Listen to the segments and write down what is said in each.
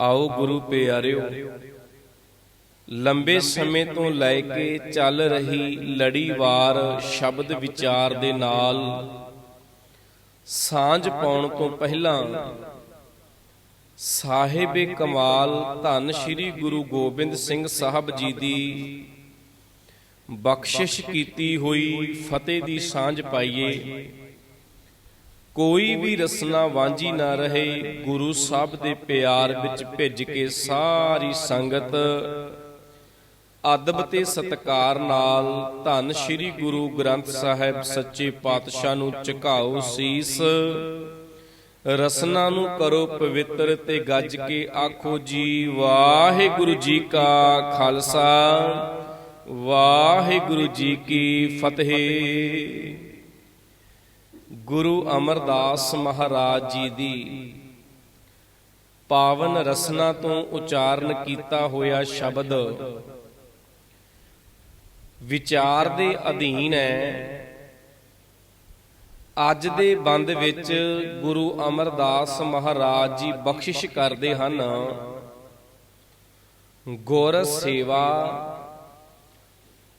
ਆਓ ਗੁਰੂ ਪਿਆਰਿਓ, ਲੰਬੇ ਸਮੇਂ ਤੋਂ ਲੈ ਕੇ ਚੱਲ ਰਹੀ ਲੜੀਵਾਰ ਸ਼ਬਦ ਵਿਚਾਰ ਦੇ ਨਾਲ ਸਾਂਝ ਪਾਉਣ ਤੋਂ ਪਹਿਲਾਂ ਸਾਹਿਬੇ ਕਮਾਲ ਧੰਨ ਸ੍ਰੀ ਗੁਰੂ ਗੋਬਿੰਦ ਸਿੰਘ ਸਾਹਿਬ ਜੀ ਦੀ ਬਖਸ਼ਿਸ਼ ਕੀਤੀ ਹੋਈ ਫਤਿਹ ਦੀ ਸਾਂਝ ਪਾਈਏ। ਕੋਈ ਵੀ ਰਸਨਾ ਵਾਂਝੀ ਨਾ ਰਹੇ, ਗੁਰੂ ਸਾਹਿਬ ਦੇ ਪਿਆਰ ਵਿੱਚ ਭਿੱਜ ਕੇ ਸਾਰੀ ਸੰਗਤ ਅਦਬ ਤੇ ਸਤਕਾਰ ਨਾਲ ਧੰਨ ਸ੍ਰੀ ਗੁਰੂ ਗ੍ਰੰਥ ਸਾਹਿਬ ਸੱਚੇ ਪਾਤਸ਼ਾਹ ਨੂੰ ਝੁਕਾਓ ਸੀਸ। ਰਸਨਾ ਨੂੰ ਕਰੋ ਪਵਿੱਤਰ ਤੇ ਗੱਜ ਕੇ ਆਖੋ ਜੀ, ਵਾਹਿਗੁਰੂ ਜੀ ਕਾ ਖਾਲਸਾ, ਵਾਹਿਗੁਰੂ ਜੀ ਕੀ ਫਤਿਹ। ਗੁਰੂ ਅਮਰਦਾਸ ਮਹਾਰਾਜ ਜੀ ਦੀ ਪਾਵਨ ਰਸਨਾ ਤੋਂ ਉਚਾਰਨ ਕੀਤਾ ਹੋਇਆ ਸ਼ਬਦ ਵਿਚਾਰ ਦੇ ਅਧੀਨ ਹੈ। ਅੱਜ ਦੇ ਬੰਦ ਵਿੱਚ ਗੁਰੂ ਅਮਰਦਾਸ ਮਹਾਰਾਜ ਜੀ ਬਖਸ਼ਿਸ਼ ਕਰਦੇ ਹਨ। ਗੁਰ ਸੇਵਾ,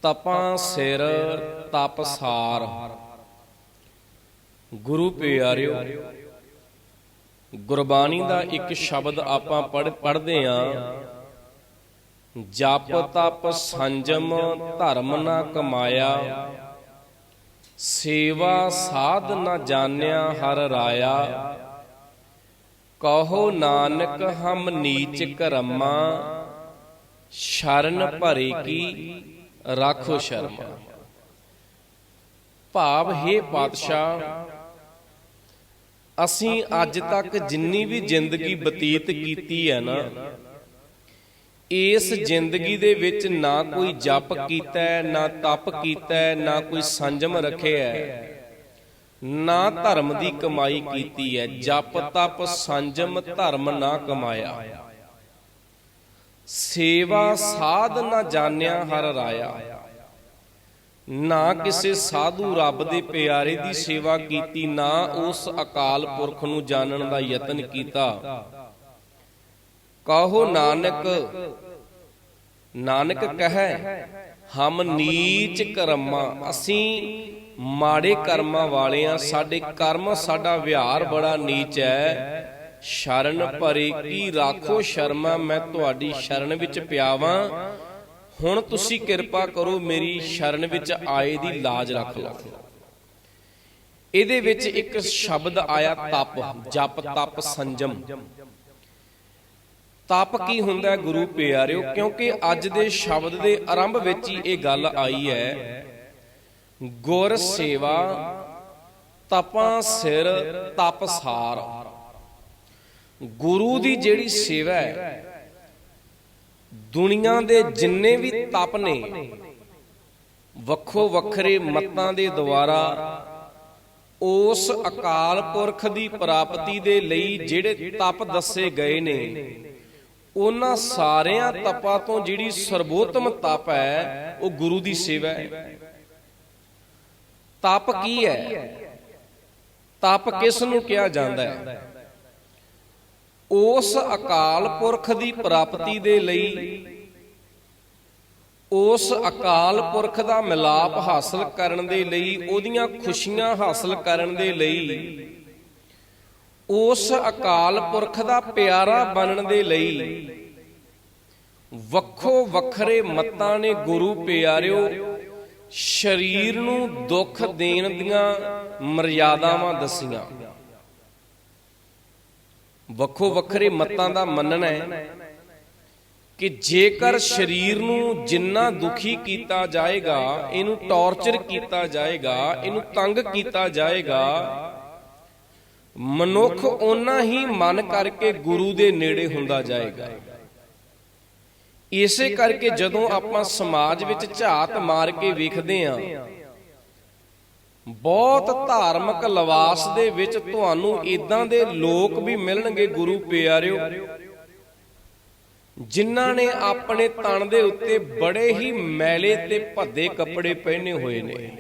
ਤਪਾਂ ਸਿਰ, ਤਪਸਾਰ। ਗੁਰੂ ਪਿਆਰਿਓ, ਗੁਰਬਾਣੀ ਦਾ ਇੱਕ ਸ਼ਬਦ ਆਪਾਂ ਪੜ੍ਹ, ਪੜ੍ਹਦੇ ਆਂ। ਜਪ ਤਪ ਸੰਜਮ ਧਰਮ ਨਾ ਕਮਾਇਆ, ਸੇਵਾ ਸਾਧ ਨਾ ਜਾਣਿਆ ਹਰ ਰਾਇਆ। ਕਹੋ ਨਾਨਕ ਹਮ ਨੀਚ ਕਰਮਾ, ਸ਼ਰਨ ਭਰੇ ਕੀ ਰਾਖੋ ਸ਼ਰਮਾ। ਭਾਵ ਹੈ ਪਾਤਸ਼ਾਹ ਅਸੀਂ ਅੱਜ ਤੱਕ ਜਿੰਨੀ ਵੀ ਜ਼ਿੰਦਗੀ ਬਤੀਤ ਕੀਤੀ ਹੈ ਨਾ ਇਸ ਜ਼ਿੰਦਗੀ ਦੇ ਵਿੱਚ ਨਾ ਕੋਈ ਜਪ ਕੀਤਾ ਹੈ ਨਾ ਤਪ ਕੀਤਾ ਹੈ ਨਾ ਕੋਈ ਸੰਜਮ ਰੱਖਿਆ ਹੈ। ਨਾ ਧਰਮ ਦੀ ਕਮਾਈ ਕੀਤੀ ਹੈ ਜਪ ਤਪ ਸੰਜਮ ਧਰਮ ਨਾ ਕਮਾਇਆ। ਸੇਵਾ ਸਾਧ ਨਾ ਜਾਣਿਆ ਹਰ ਰਾਇਆ। ਨਾ ਕਿਸੇ ਸਾਧੂ ਰੱਬ ਦੇ ਪਿਆਰੇ ਦੀ ਸੇਵਾ ਕੀਤੀ, ਨਾ ਉਸ ਅਕਾਲ ਪੁਰਖ ਨੂੰ ਜਾਣਨ ਦਾ ਯਤਨ ਕੀਤਾ। ਕਹੋ ਨਾਨਕ ਨਾਨਕ ਕਹੈ, ਹਮ ਨੀਚ ਕਰਮਾਂ, ਅਸੀਂ ਮਾੜੇ ਕਰਮਾਂ ਵਾਲੇ ਆ ਸਾਡੇ ਕਰਮ ਸਾਡਾ ਵਿਹਾਰ ਬੜਾ ਨੀਚ ਹੈ ਸ਼ਰਨ ਭਰੇ ਕੀ ਰਾਖੋ ਸ਼ਰਮਾ, ਮੈਂ ਤੁਹਾਡੀ ਸ਼ਰਨ ਵਿੱਚ ਪਿਆਵਾਂ। ਹੁਣ ਤੁਸੀਂ ਕਿਰਪਾ ਕਰੋ ਮੇਰੀ ਸ਼ਰਨ ਵਿੱਚ ਆਏ ਦੀ ਲਾਜ ਰੱਖ ਲਓ। ਇਹਦੇ ਵਿੱਚ ਇੱਕ ਸ਼ਬਦ ਆਇਆ ਤਪ, ਜਪ ਤਪ ਸੰਜਮ। ਤਪ ਕੀ ਹੁੰਦਾ ਗੁਰੂ ਪਿਆਰਿਓ? ਕਿਉਂਕਿ ਅੱਜ ਦੇ ਸ਼ਬਦ ਦੇ ਆਰੰਭ ਵਿੱਚ ਹੀ ਇਹ ਗੱਲ ਆਈ ਹੈ, ਗੁਰ ਸੇਵਾ, ਤਪਾਂ ਸਿਰ ਤਪਸਾਰ ਗੁਰੂ ਦੀ ਜਿਹੜੀ ਸੇਵਾ ਹੈ ਦੁਨੀਆ ਦੇ ਜਿੰਨੇ ਵੀ ਤਪ ਨੇ, ਵੱਖੋ ਵੱਖਰੇ ਮਤਾਂ ਦੇ ਦੁਆਰਾ ਉਸ ਅਕਾਲ ਪੁਰਖ ਦੀ ਪ੍ਰਾਪਤੀ ਦੇ ਲਈ ਜਿਹੜੇ ਤਪ ਦੱਸੇ ਗਏ ਨੇ, ਉਹਨਾਂ ਸਾਰਿਆਂ ਤਪਾਂ ਤੋਂ ਜਿਹੜੀ ਸਰਬੋਤਮ ਤਪ ਹੈ, ਉਹ ਗੁਰੂ ਦੀ ਸੇਵਾ ਹੈ। ਤਪ ਕੀ ਹੈ? ਤਪ ਕਿਸ ਨੂੰ ਕਿਹਾ ਜਾਂਦਾ ਹੈ? ਉਸ ਅਕਾਲ ਪੁਰਖ ਦੀ ਪ੍ਰਾਪਤੀ ਦੇ ਲਈ, ਉਸ ਅਕਾਲ ਪੁਰਖ ਦਾ ਮਿਲਾਪ ਹਾਸਲ ਕਰਨ ਦੇ ਲਈ, ਉਹਦੀਆਂ ਖੁਸ਼ੀਆਂ ਹਾਸਲ ਕਰਨ ਦੇ ਲਈ, ਉਸ ਅਕਾਲ ਪੁਰਖ ਦਾ ਪਿਆਰਾ ਬਣਨ ਦੇ ਲਈ, ਵੱਖੋ ਵੱਖਰੇ ਮਤਾਂ ਨੇ ਗੁਰੂ ਪਿਆਰਿਓ, ਸਰੀਰ ਨੂੰ ਦੁੱਖ ਦੇਣ ਦੀਆਂ ਮਰਿਆਦਾਵਾਂ ਦਸੀਆਂ। ਵੱਖੋ ਵੱਖਰੇ ਮਤਾਂ ਦਾ ਮੰਨਣਾ ਹੈ ਕਿ ਜੇਕਰ ਸਰੀਰ ਨੂੰ ਜਿੰਨਾ ਦੁਖੀ ਕੀਤਾ ਜਾਏਗਾ, ਇਹਨੂੰ ਟੌਰਚਰ ਕੀਤਾ ਜਾਏਗਾ, ਇਹਨੂੰ ਤੰਗ ਕੀਤਾ ਜਾਏਗਾ, ਮਨੁੱਖ ਓਨਾ ਹੀ ਮਨ ਕਰਕੇ ਗੁਰੂ ਦੇ ਨੇੜੇ ਹੁੰਦਾ ਜਾਏਗਾ। ਇਸੇ ਕਰਕੇ ਜਦੋਂ ਆਪਾਂ ਸਮਾਜ ਵਿੱਚ ਝਾਤ ਮਾਰ ਕੇ ਵੇਖਦੇ ਆਂ ਬਹੁਤ ਧਾਰਮਿਕ ਲਿਵਾਸ ਦੇ ਵਿੱਚ ਤੁਹਾਨੂੰ ਇਦਾਂ ਦੇ ਲੋਕ ਵੀ ਮਿਲਣਗੇ, ਗੁਰੂ ਪਿਆਰਿਓ, ਜਿਨ੍ਹਾਂ ਨੇ ਆਪਣੇ ਤਣ ਦੇ ਉੱਤੇ ਬੜੇ ਹੀ ਮੈਲੇ ਤੇ ਭੱਦੇ ਕੱਪੜੇ ਪਹਿਨੇ ਹੋਏ ਨੇ।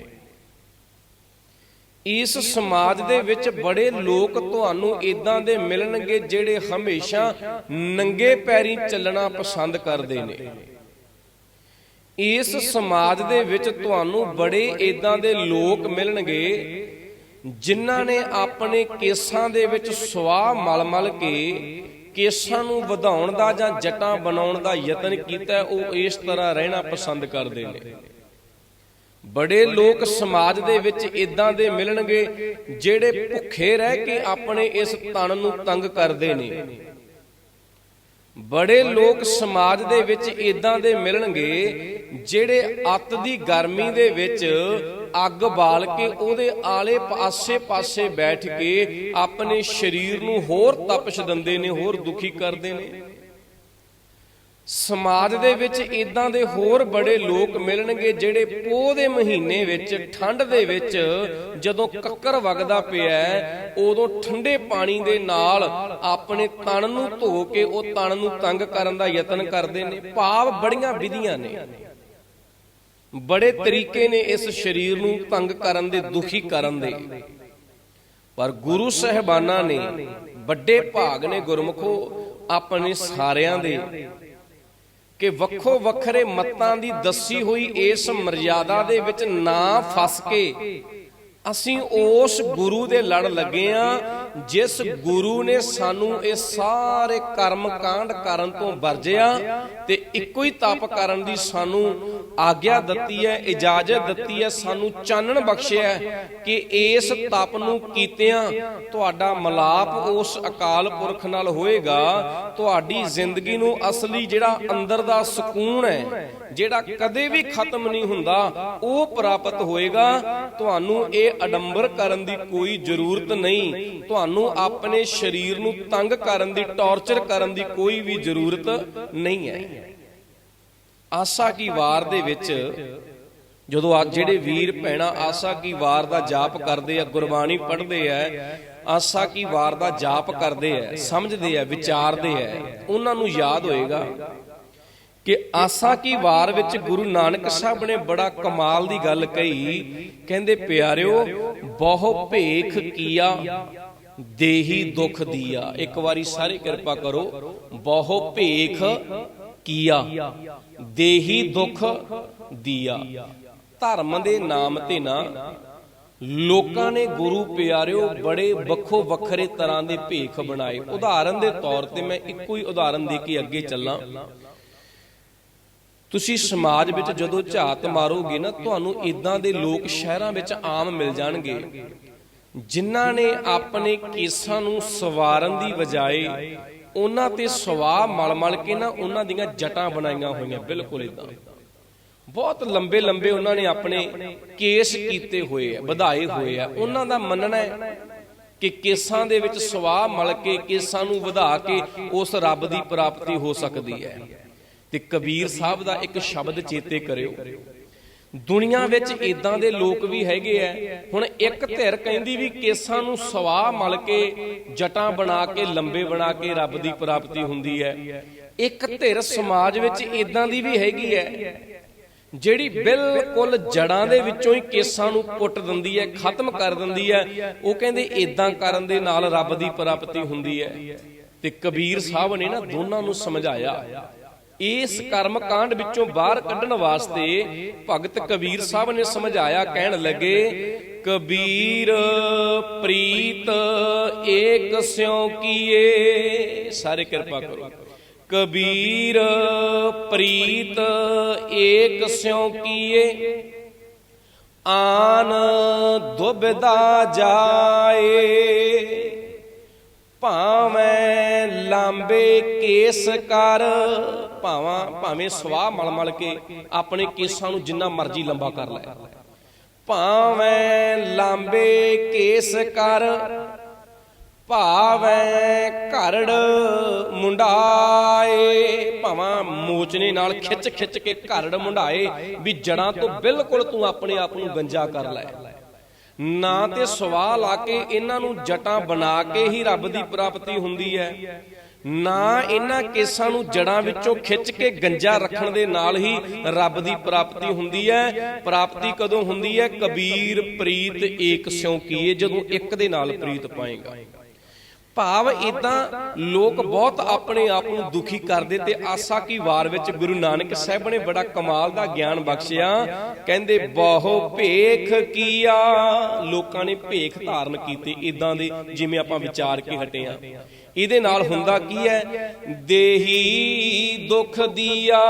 ਇਸ ਸਮਾਜ ਦੇ ਵਿੱਚ ਬੜੇ ਲੋਕ ਤੁਹਾਨੂੰ ਇਦਾਂ ਦੇ ਮਿਲਣਗੇ ਜਿਹੜੇ ਹਮੇਸ਼ਾ ਨੰਗੇ ਪੈਰੀ ਚੱਲਣਾ ਪਸੰਦ ਕਰਦੇ ਨੇ। ਇਸ ਸਮਾਜ ਦੇ ਵਿੱਚ ਤੁਹਾਨੂੰ ਬੜੇ ਇਦਾਂ ਦੇ ਲੋਕ ਮਿਲਣਗੇ ਜਿਨ੍ਹਾਂ ਨੇ ਆਪਣੇ ਕੇਸਾਂ ਦੇ ਵਿੱਚ ਸਵਾਹ ਮਲ-ਮਲ ਕੇ ਕੇਸਾਂ ਨੂੰ ਵਧਾਉਣ ਦਾ ਜਾਂ ਜਟਾਂ ਬਣਾਉਣ ਦਾ ਯਤਨ ਕੀਤਾ, ਉਹ ਇਸ ਤਰ੍ਹਾਂ ਰਹਿਣਾ ਪਸੰਦ ਕਰਦੇ ਨੇ। ਬੜੇ ਲੋਕ ਸਮਾਜ ਦੇ ਵਿੱਚ ਇਦਾਂ ਦੇ ਮਿਲਣਗੇ ਜਿਹੜੇ ਭੁੱਖੇ ਰਹਿ ਕੇ ਆਪਣੇ ਇਸ ਤਨ ਨੂੰ ਤੰਗ ਕਰਦੇ ਨੇ। ਬੜੇ ਲੋਕ ਸਮਾਜ ਦੇ ਵਿੱਚ ਇਦਾਂ ਦੇ ਮਿਲਣਗੇ ਜਿਹੜੇ ਅੱਤ ਦੀ ਗਰਮੀ ਦੇ ਵਿੱਚ ਅੱਗ ਬਾਲ ਕੇ ਉਹਦੇ ਆਲੇ ਪਾਸੇ ਪਾਸੇ ਬੈਠ ਕੇ ਆਪਣੇ ਸਰੀਰ ਨੂੰ ਹੋਰ ਤਪਸ਼ ਦਿੰਦੇ ਨੇ, ਹੋਰ ਦੁਖੀ ਕਰਦੇ ਨੇ। ਸਮਾਜ ਦੇ ਵਿੱਚ ਇਦਾਂ ਦੇ ਹੋਰ ਬੜੇ ਲੋਕ ਮਿਲਣਗੇ ਜਿਹੜੇ ਪੋਹ ਦੇ ਮਹੀਨੇ ਵਿੱਚ, ਠੰਡ ਦੇ ਵਿੱਚ ਜਦੋਂ ਕੱਕਰ ਵਗਦਾ ਪਿਆ ਉਦੋਂ ਠੰਡੇ ਪਾਣੀ ਦੇ ਨਾਲ ਆਪਣੇ ਤਣ ਨੂੰ ਧੋ ਕੇ ਉਹ ਤਣ ਨੂੰ ਤੰਗ ਕਰਨ ਦਾ ਯਤਨ ਕਰਦੇ ਨੇ। ਭਾਵ ਬੜੀਆਂ ਵਿਧੀਆਂ ਨੇ। ਬੜੇ ਤਰੀਕੇ ਨੇ ਇਸ ਸਰੀਰ ਨੂੰ ਤੰਗ ਕਰਨ ਦੇ, ਦੁਖੀ ਕਰਨ ਦੇ। ਪਰ ਗੁਰੂ ਸਹਿਬਾਨਾਂ ਨੇ ਵੱਡੇ ਭਾਗ ਨੇ ਗੁਰਮਖੋ, ਆਪਣੇ ਸਾਰਿਆਂ ਦੇ ਕਿ ਵੱਖੋ ਵੱਖਰੇ ਮਤਾਂ ਦੀ ਦੱਸੀ ਹੋਈ ਇਸ ਮਰਜ਼ਾਦਾ ਦੇ ਵਿੱਚ ਨਾ ਫਸ ਕੇ ਅਸੀਂ ਉਸ ਗੁਰੂ ਦੇ ਲੜ ਲੱਗੇ ਆ ਜਿਸ ਗੁਰੂ ਨੇ ਸਾਨੂੰ ਇਹ ਸਾਰੇ ਕਰਮ ਕਾਂਡ ਕਰਨ ਤੋਂ ਵਰਜਿਆ ਤੇ ਇੱਕੋ ਹੀ ਤਪ ਕਰਨ ਦੀ ਸਾਨੂੰ ਆਗਿਆ ਦਿੱਤੀ ਹੈ, ਇਜਾਜ਼ਤ ਦਿੱਤੀ ਹੈ, ਸਾਨੂੰ ਚਾਨਣ ਬਖਸ਼ਿਆ ਕਿ ਇਸ ਤਪ ਨੂੰ ਕੀਤਿਆਂ ਤੁਹਾਡਾ ਮਲਾਪ ਉਸ ਅਕਾਲ ਪੁਰਖ ਨਾਲ ਹੋਏਗਾ। ਤੁਹਾਡੀ ਜ਼ਿੰਦਗੀ ਨੂੰ ਅਸਲੀ ਜਿਹੜਾ ਅੰਦਰ ਦਾ ਸਕੂਨ ਹੈ, ਜਿਹੜਾ ਕਦੇ ਵੀ ਖਤਮ ਨਹੀਂ ਹੁੰਦਾ, ਉਹ ਪ੍ਰਾਪਤ ਹੋਏਗਾ। ਤੁਹਾਨੂੰ ਇਹ ਅਡੰਬਰ ਕਰਨ ਦੀ ਕੋਈ ਜ਼ਰੂਰਤ ਨਹੀਂ। ਤੁਹਾਨੂੰ ਆਪਣੇ ਸਰੀਰ ਨੂੰ ਤੰਗ ਕਰਨ ਦੀ, ਟੌਰਚਰ ਕਰਨ ਦੀ ਕੋਈ ਵੀ ਜ਼ਰੂਰਤ ਨਹੀਂ ਹੈ। ਆਸਾ ਕੀ ਵਾਰ ਦੇ ਵਿੱਚ ਜਦੋਂ ਆ ਜਿਹੜੇ ਵੀਰ ਭੈਣਾ ਆਸਾ ਕੀ ਵਾਰ ਦਾ ਜਾਪ ਕਰਦੇ ਆ, ਗੁਰਬਾਣੀ ਪੜ੍ਹਦੇ ਆ, ਆਸਾ ਕੀ ਵਾਰ ਦਾ ਜਾਪ ਕਰਦੇ ਆ, ਸਮਝਦੇ ਆ, ਵਿਚਾਰਦੇ ਆ, ਉਹਨਾਂ ਨੂੰ ਯਾਦ ਹੋਏਗਾ ਕਿ ਆਸਾ ਕੀ ਵਾਰ ਵਿੱਚ ਗੁਰੂ ਨਾਨਕ ਸਾਹਿਬ ਨੇ ਬੜਾ ਕਮਾਲ ਦੀ ਗੱਲ ਕਹੀ। ਕਹਿੰਦੇ, ਪਿਆਰਿਓ, ਬਹੁ ਭੇਖ ਕੀਆ, ਦੇਹੀ ਦੁਖ ਦੀਆ। ਇੱਕ ਵਾਰੀ ਸਾਰੇ ਕਿਰਪਾ ਕਰੋ, ਬਹੁ ਭੇਖ ਕੀਆ, ਦੇਹੀ ਦੁਖ ਦੀਆ। ਧਰਮ ਦੇ ਨਾਮ ਤੇ ਨਾ, ਲੋਕਾਂ ਨੇ ਗੁਰੂ ਪਿਆਰਿਓ ਬੜੇ ਵੱਖੋ ਵੱਖਰੇ ਤਰ੍ਹਾਂ ਦੇ ਭੇਖ ਬਣਾਏ। ਉਦਾਹਰਨ ਦੇ ਤੌਰ ਤੇ ਮੈਂ ਇੱਕੋ ਹੀ ਉਦਾਹਰਨ ਦੇ ਕੇ ਅੱਗੇ ਚੱਲਾਂ। ਤੁਸੀਂ ਸਮਾਜ ਵਿੱਚ ਜਦੋਂ ਝਾਤ ਮਾਰੋਗੇ ਨਾ, ਤੁਹਾਨੂੰ ਇਦਾਂ ਦੇ ਲੋਕ ਸ਼ਹਿਰਾਂ ਵਿੱਚ ਆਮ ਮਿਲ ਜਾਣਗੇ, ਜਿਨ੍ਹਾਂ ਨੇ ਆਪਣੇ ਕੇਸਾਂ ਨੂੰ ਸਵਾਰਨ ਦੀ ਬਜਾਏ ਉਹਨਾਂ ਤੇ ਸਵਾਹ ਮਲ-ਮਲ ਕੇ ਨਾ ਉਹਨਾਂ ਦੀਆਂ ਜਟਾਂ ਬਣਾਈਆਂ ਹੋਈਆਂ, ਬਿਲਕੁਲ ਇਦਾਂ ਬਹੁਤ ਲੰਬੇ ਲੰਬੇ ਉਹਨਾਂ ਨੇ ਆਪਣੇ ਕੇਸ ਕੀਤੇ ਹੋਏ ਆ, ਵਧਾਏ ਹੋਏ ਆ। ਉਹਨਾਂ ਦਾ ਮੰਨਣਾ ਹੈ ਕਿ ਕੇਸਾਂ ਦੇ ਵਿੱਚ ਸਵਾਹ ਮਲ ਕੇ, ਕੇਸਾਂ ਨੂੰ ਵਧਾ ਕੇ ਉਸ ਰੱਬ ਦੀ ਪ੍ਰਾਪਤੀ ਹੋ ਸਕਦੀ ਹੈ। ਤੇ ਕਬੀਰ ਸਾਹਿਬ ਦਾ ਇੱਕ ਸ਼ਬਦ ਚੇਤੇ ਕਰਿਓ। ਦੁਨੀਆ ਵਿੱਚ ਇਦਾਂ ਦੇ ਲੋਕ ਵੀ ਹੈਗੇ ਆ ਹੁਣ ਇੱਕ ਧਿਰ ਕਹਿੰਦੀ ਵੀ ਕੇਸਾਂ ਨੂੰ ਸਵਾਹ ਮਲ ਕੇ, ਜਟਾਂ ਬਣਾ ਕੇ, ਲੰਬੇ ਬਣਾ ਕੇ ਰੱਬ ਦੀ ਪ੍ਰਾਪਤੀ ਹੁੰਦੀ ਹੈ ਇੱਕ ਧਿਰ ਸਮਾਜ ਵਿੱਚ ਇਦਾਂ ਦੀ ਵੀ ਹੈਗੀ ਹੈ ਜਿਹੜੀ ਬਿਲਕੁਲ ਜੜਾਂ ਦੇ ਵਿੱਚੋਂ ਹੀ ਕੇਸਾਂ ਨੂੰ ਪੁੱਟ ਦਿੰਦੀ ਹੈ ਖਤਮ ਕਰ ਦਿੰਦੀ ਹੈ ਉਹ ਕਹਿੰਦੇ ਇਦਾਂ ਕਰਨ ਦੇ ਨਾਲ ਰੱਬ ਦੀ ਪ੍ਰਾਪਤੀ ਹੁੰਦੀ ਹੈ ਤੇ ਕਬੀਰ ਸਾਹਿਬ ਨੇ ਨਾ ਦੋਨਾਂ ਨੂੰ ਸਮਝਾਇਆ। ਇਸ ਕਰਮ ਕਾਂਡ ਵਿੱਚੋਂ ਬਾਹਰ ਕੱਢਣ ਵਾਸਤੇ ਭਗਤ ਕਬੀਰ ਸਾਹਿਬ ਨੇ ਸਮਝਾਇਆ, ਕਹਿਣ ਲੱਗੇ, ਕਬੀਰ ਪ੍ਰੀਤ, ਏਕ ਸਿਉ ਕੀਏ। ਸਾਰੇ ਕਿਰਪਾ ਕਰੋ। ਕਬੀਰ ਪ੍ਰੀਤ, ਏਕ ਸਿਉ ਕੀਏ। ਆਨ ਦੁਬਦਾ ਜਾਏ। ਭਾਵੇਂ ਲਾਂਬੇ ਕੇਸ ਕਰ, ਭਾਵਾਂ ਭਾਵੇਂ ਸਵਾਹ ਮਲ ਮਲ ਕੇ ਆਪਣੇ ਕੇਸਾਂ ਨੂੰ ਜਿੰਨਾ ਮਰਜ਼ੀ ਲੰਬਾ ਕਰ ਲੈ। ਭਾਵੇਂ ਲਾਂਬੇ ਕੇਸ ਕਰ, ਭਾਵੇਂ ਘਰੜ ਮੁੰਡਾਏ, ਭਾਵਾਂ ਮੋਚਨੇ ਨਾਲ ਖਿੱਚ ਖਿੱਚ ਕੇ ਘਰੜ ਮੁੰਡਾਏ, ਵੀ ਜੜਾਂ ਤੋਂ ਬਿਲਕੁਲ ਤੂੰ ਆਪਣੇ ਆਪ ਨੂੰ ਗੰਜਾ ਕਰ ਲੈ। ਨਾ ਤੇ ਸਵਾਹ ਲਾ ਕੇ ਇਹਨਾਂ ਨੂੰ ਜਟਾਂ ਬਣਾ ਕੇ ਹੀ ਰੱਬ ਦੀ ਪ੍ਰਾਪਤੀ ਹੁੰਦੀ ਹੈ। ਨਾ ਇਹਨਾਂ ਕੇਸਾਂ ਨੂੰ ਜੜਾਂ ਵਿੱਚੋਂ ਖਿੱਚ ਕੇ ਗੰਜਾ ਰੱਖਣ ਦੇ ਨਾਲ ਹੀ ਰੱਬ ਦੀ ਪ੍ਰਾਪਤੀ ਹੁੰਦੀ ਹੈ। ਪ੍ਰਾਪਤੀ ਕਦੋਂ ਹੁੰਦੀ ਹੈ? ਕਬੀਰ, ਪ੍ਰੀਤ, ਏਕ ਸਿਉ ਕੀਏ, ਜਦੋਂ ਇੱਕ ਦੇ ਨਾਲ ਪ੍ਰੀਤ ਪਾਏਗਾ। ਭਾਵ ਇਦਾਂ ਲੋਕ ਬਹੁਤ ਆਪਣੇ ਆਪ ਨੂੰ ਦੁਖੀ ਕਰਦੇ ਤੇ ਆਸਾ ਕੀ ਵਾਰ ਵਿੱਚ ਗੁਰੂ ਨਾਨਕ ਸਾਹਿਬ ਨੇ ਬੜਾ ਕਮਾਲ ਦਾ ਗਿਆਨ ਬਖਸ਼ਿਆ। ਕਹਿੰਦੇ ਬਹੁ ਭੇਖ ਕੀਆ। ਲੋਕਾਂ ਨੇ ਭੇਖ ਧਾਰਨ ਕੀਤੇ। ਇਦਾਂ ਦੇ ਜਿਵੇਂ ਆਪਾਂ ਵਿਚਾਰ ਕੇ ਹਟੇ ਆ ਇਹਦੇ ਨਾਲ ਹੁੰਦਾ ਕੀ ਹੈ? ਦੇਹੀ ਦੁੱਖ ਦੀਆ।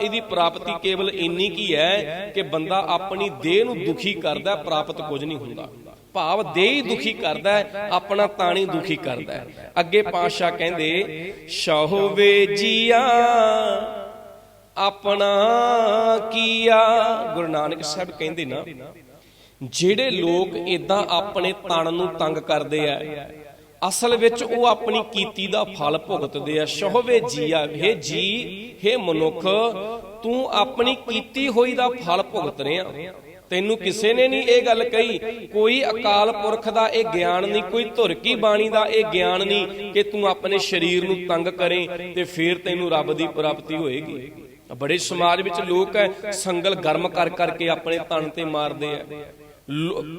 ਇਹਦੀ ਪ੍ਰਾਪਤੀ ਕੇਵਲ ਇੰਨੀ ਕੀ ਹੈ ਕਿ ਬੰਦਾ ਆਪਣੀ ਦੇਹ ਨੂੰ ਦੁਖੀ ਕਰਦਾ ਪ੍ਰਾਪਤ ਕੁਝ ਨਹੀਂ ਹੁੰਦਾ। ਭਾਵ ਦੇਹ ਹੀ ਦੁਖੀ ਕਰਦਾ ਹੈ, ਆਪਣਾ ਤਾਣੀ ਦੁਖੀ ਕਰਦਾ ਹੈ। ਅੱਗੇ ਪਾਤਸ਼ਾਹ ਕਹਿੰਦੇ ਸ਼ਹਵੇ ਜੀਆ ਆਪਣਾ ਕੀਆ। ਗੁਰੂ ਨਾਨਕ ਸਾਹਿਬ ਕਹਿੰਦੇ ਨਾ ਜਿਹੜੇ ਲੋਕ ਇਦਾਂ ਆਪਣੇ ਤਣ ਨੂੰ ਤੰਗ ਕਰਦੇ ਆ ਅਸਲ ਵਿੱਚ ਉਹ ਆਪਣੀ ਕੀਤੀ ਦਾ ਫਲ ਭੁਗਤਦੇ ਆ। ਸ਼ਹਵੇ ਜੀਆ ਹੇ ਜੀ ਹੇ ਮਨੁੱਖ ਤੂੰ ਆਪਣੀ ਕੀਤੀ ਹੋਈ ਦਾ ਫਲ ਭੁਗਤ ਰਿਹਾ। ਤੈਨੂੰ ਕਿਸੇ ਨੇ ਨਹੀਂ ਇਹ ਗੱਲ ਕਹੀ। ਕੋਈ ਅਕਾਲ ਪੁਰਖ ਦਾ ਇਹ ਗਿਆਨ ਨਹੀਂ, ਕੋਈ ਧੁਰ ਕੀ ਬਾਣੀ ਦਾ ਇਹ ਗਿਆਨ ਨਹੀਂ ਕਿ ਤੂੰ ਆਪਣੇ ਸਰੀਰ ਨੂੰ ਤੰਗ ਕਰੇ ਤੇ ਫਿਰ ਤੈਨੂੰ ਰੱਬ ਦੀ ਪ੍ਰਾਪਤੀ ਹੋਏਗੀ। ਬੜੇ ਸਮਾਜ ਵਿੱਚ ਲੋਕ ਹੈ ਸੰਗਲ ਗਰਮ ਕਰ ਕਰਕੇ ਆਪਣੇ ਤਨ ਤੇ ਮਾਰਦੇ ਆ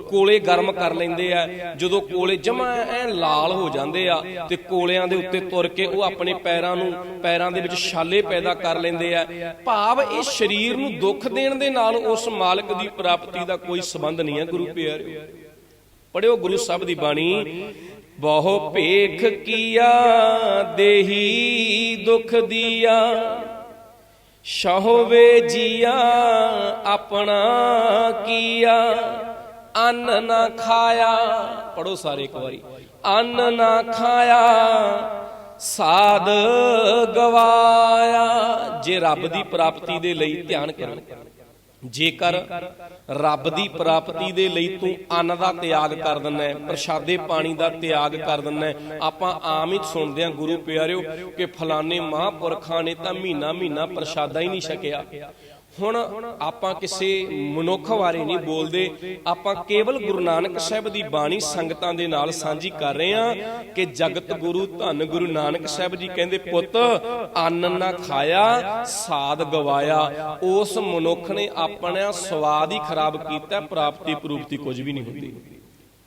ਕੋਲੇ ਗਰਮ ਕਰ ਲੈਂਦੇ ਆ। ਜਦੋਂ ਕੋਲੇ ਜਮਾ ਐ ਲਾਲ ਹੋ ਜਾਂਦੇ ਆ ਤੇ ਕੋਲਿਆਂ ਦੇ ਉੱਤੇ ਤੁਰ ਕੇ ਉਹ ਆਪਣੇ ਪੈਰਾਂ ਨੂੰ ਪੈਰਾਂ ਦੇ ਵਿੱਚ ਛਾਲੇ ਪੈਦਾ ਕਰ ਲੈਂਦੇ ਆ। ਭਾਵ ਇਹ ਸਰੀਰ ਨੂੰ ਦੁੱਖ ਦੇਣ ਦੇ ਨਾਲ ਉਸ ਮਾਲਕ ਦੀ ਪ੍ਰਾਪਤੀ ਦਾ ਕੋਈ ਸੰਬੰਧ ਨਹੀਂ ਹੈ ਗੁਰੂ ਪਿਆਰਿਓ। ਪੜਿਓ ਗੁਰੂ ਸਾਹਿਬ ਦੀ ਬਾਣੀ, ਬਹੁ ਭੇਖ ਕੀਆ ਦੇਹੀ ਦੁਖ ਦੀਆ ਸ਼ਹਵੇ ਜੀਆ ਆਪਣਾ ਕੀਆ। ਅੰਨ ਨਾ ਖਾਇਆ। ਪੜੋ ਸਾਰੇ ਇੱਕ ਵਾਰੀ। ਅੰਨ ਨਾ ਖਾਇਆ, ਸਾਧ ਗਵਾਇਆ। ਜੇ ਰੱਬ ਦੀ ਪ੍ਰਾਪਤੀ ਦੇ ਲਈ ਧਿਆਨ ਕਰੋ। ਜੇਕਰ ਰੱਬ ਦੀ ਪ੍ਰਾਪਤੀ ਦੇ ਲਈ ਤੂੰ ਅੰਨ ਦਾ ਤਿਆਗ ਕਰ ਦਿੰਦਾ ਹੈ, ਪ੍ਰਸ਼ਾਦੇ ਪਾਣੀ ਦਾ ਤਿਆਗ ਕਰ ਦਿੰਦਾ ਹੈ, ਆਪਾਂ ਆਮ ਹੀ ਸੁਣਦੇ ਹਾਂ ਗੁਰੂ ਪਿਆਰਿਓ ਕਿ ਫਲਾਣੇ ਮਹਾਂਪੁਰਖਾਂ ਨੇ ਤਾਂ ਮਹੀਨਾ ਮਹੀਨਾ ਪ੍ਰਸ਼ਾਦਾ ਹੀ ਨਹੀਂ ਛਕਿਆ। ਹੁਣ ਆਪਾਂ ਕਿਸੇ ਮਨੁੱਖ ਬਾਰੇ ਨਹੀਂ ਬੋਲਦੇ, ਆਪਾਂ ਕੇਵਲ ਗੁਰੂ ਨਾਨਕ ਸਾਹਿਬ ਦੀ ਬਾਣੀ ਸੰਗਤਾਂ ਦੇ ਨਾਲ ਸਾਂਝੀ ਕਰ ਰਹੇ ਹਾਂ ਕਿ ਜਗਤ ਗੁਰੂ, ਧੰਨ ਗੁਰੂ ਨਾਨਕ ਸਾਹਿਬ ਜੀ ਕਹਿੰਦੇ, ਪੁੱਤ, ਅੰਨ ਨਾ ਖਾਇਆ ਸਾਦ ਗਵਾਇਆ। ਉਸ ਮਨੁੱਖ ਨੇ ਆਪਣਾ ਸਵਾਦ ਹੀ ਖਰਾਬ ਕੀਤਾ, ਪ੍ਰਾਪਤੀ ਪ੍ਰੂਪਤੀ ਕੁਝ ਵੀ ਨਹੀਂ ਹੁੰਦੀ।